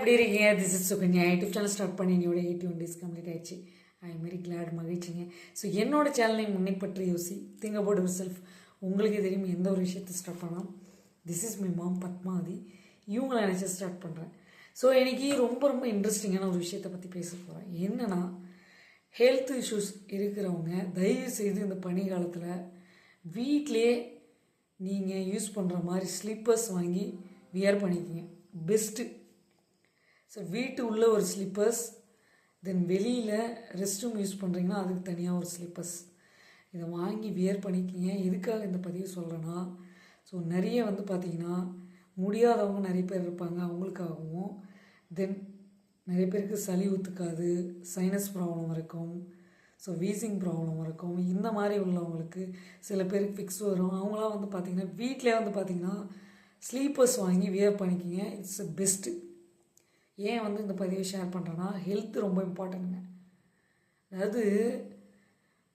எப்படி இருக்கீங்க? This is Sukanya YouTube channel start பண்ணி என்னோட எயிட்டி ஒன் டேஸ் கம்ப்ளீட் ஆயிடுச்சு. ஐ வெரி கிளாட் மகிழ்ச்சிங்க. ஸோ என்னோட சேனலை முன்னை யோசி. திங்க் அபவுட் யுவர் செல்ஃப் உங்களுக்கே தெரியும் எந்த ஒரு விஷயத்தை ஸ்டார்ட் பண்ணலாம். This is my mom Padmavathi. இவங்களை நினச்சி ஸ்டார்ட் பண்ணுறேன் ஸோ எனக்கு ரொம்ப ரொம்ப இன்ட்ரெஸ்டிங்கான ஒரு விஷயத்தை பற்றி பேச போகிறேன் என்னென்னா ஹெல்த் இஷ்யூஸ் இருக்கிறவங்க தயவு செய்து இந்த பனி காலத்தில் வீட்டிலே நீங்கள் யூஸ் பண்ணுற மாதிரி ஸ்லீப்பர்ஸ் வாங்கி வியர் பண்ணிக்கிங்க. பெஸ்ட்டு ஸோ வீட்டு உள்ள ஒரு ஸ்லிப்பர்ஸ் தென் வெளியில் ரெஸ்ட் ரூம் யூஸ் பண்ணுறீங்கன்னா அதுக்கு தனியாக ஒரு ஸ்லிப்பர்ஸ் இதை வாங்கி வியர் பண்ணிக்கிங்க. எதுக்காக இந்த பதிவு சொல்கிறேன்னா ஸோ நிறைய வந்து பார்த்திங்கன்னா முடியாதவங்க நிறைய பேர் இருப்பாங்க அவங்களுக்காகவும். தென் நிறைய பேருக்கு சளி ஒத்துக்காது சைனஸ் ப்ராப்ளம் இருக்கும் ஸோ வீசிங் ப்ராப்ளம் இருக்கும். இந்த மாதிரி உள்ளவங்களுக்கு சில பேருக்கு ஃபிக்ஸ் வரும். அவங்களாம் வந்து பார்த்திங்கன்னா வீட்டிலே வந்து பார்த்திங்கன்னா ஸ்லீப்பர்ஸ் வாங்கி வியர் பண்ணிக்கிங்க. இட்ஸ் பெஸ்ட்டு ஏன் வந்து இந்த பதிவை ஷேர் பண்ணுறேன்னா ஹெல்த் ரொம்ப இம்பார்ட்டன்ட்ங்க அதாவது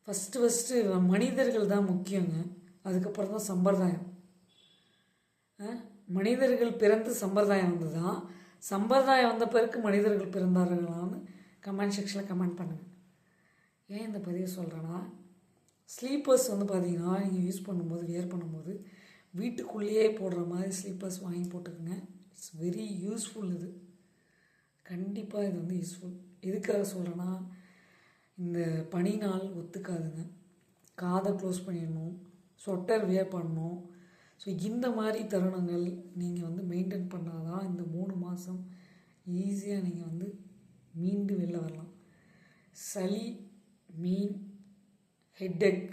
ஃபஸ்ட்டு ஃபஸ்ட்டு மனிதர்கள் தான் முக்கியங்க. அதுக்கப்புறம் தான் சம்பிரதாயம். மனிதர்கள் பிறந்து சம்பிரதாயம் வந்து தான் சம்பிரதாயம் வந்த பிறகு மனிதர்கள் பிறந்தார்களான்னு கமெண்ட் செக்ஷனில் கமெண்ட் பண்ணுங்கள் ஏன் இந்த பதிவு சொல்கிறேன்னா ஸ்லீப்பர்ஸ் வந்து பார்த்தீங்கன்னா நீங்கள் யூஸ் பண்ணும்போது வியர் பண்ணும்போது வீட்டுக்குள்ளேயே போடுற மாதிரி ஸ்லீப்பர்ஸ் வாங்கி போட்டுக்கோங்க. இட்ஸ் வெரி யூஸ்ஃபுல் இது. கண்டிப்பாக இது வந்து யூஸ்ஃபுல் எதுக்காக சொல்கிறேன்னா இந்த பனி நாள் ஒத்துக்காதுங்க. காதை க்ளோஸ் பண்ணிடணும். சொட்டர் வியர் பண்ணணும். ஸோ இந்த மாதிரி தருணங்கள் நீங்கள் வந்து மெயின்டைன் பண்ணால் தான் இந்த மூணு மாதம் ஈஸியாக நீங்கள் வந்து மீண்டு வெளில வரலாம். சளி மீன் ஹெட்டேக்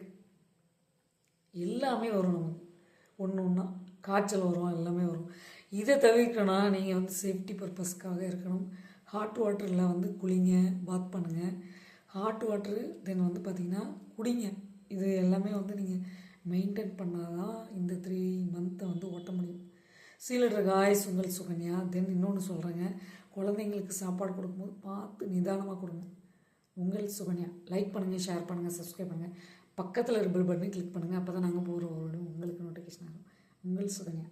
எல்லாமே வரும் நமக்கு. ஒன்று ஒன்றா காய்ச்சல் வரும் எல்லாமே வரும். இதை தவிர்க்கணும்னா நீங்கள் வந்து சேஃப்டி பர்பஸ்க்காக இருக்கணும். ஹாட் வாட்டரில் வந்து குளிங்க பாத் பண்ணுங்கள் ஹாட் வாட்டரு தென் வந்து பார்த்திங்கன்னா குடிங்க. இது எல்லாமே வந்து நீங்கள் மெயின்டைன் பண்ணால் தான் இந்த த்ரீ மந்த்தை வந்து ஓட்ட முடியும். சீலர் காய்ஸ் உங்கள் சுகன்யா தென் இன்னொன்று சொல்கிறேங்க குழந்தைங்களுக்கு சாப்பாடு கொடுக்கும்போது பார்த்து நிதானமாக கொடுங்க. உங்கள் சுகன்யா. லைக் பண்ணுங்கள் ஷேர் பண்ணுங்கள் சப்ஸ்கிரைப் பண்ணுங்கள் பக்கத்தில் இருபல் பட்டனை கிளிக் பண்ணுங்கள் அப்போ தான் நாங்கள் போகிற ஒரு உங்களுக்கு நோட்டிஃபிகேஷன் ஆகும். உங்கள் சுகன்யா.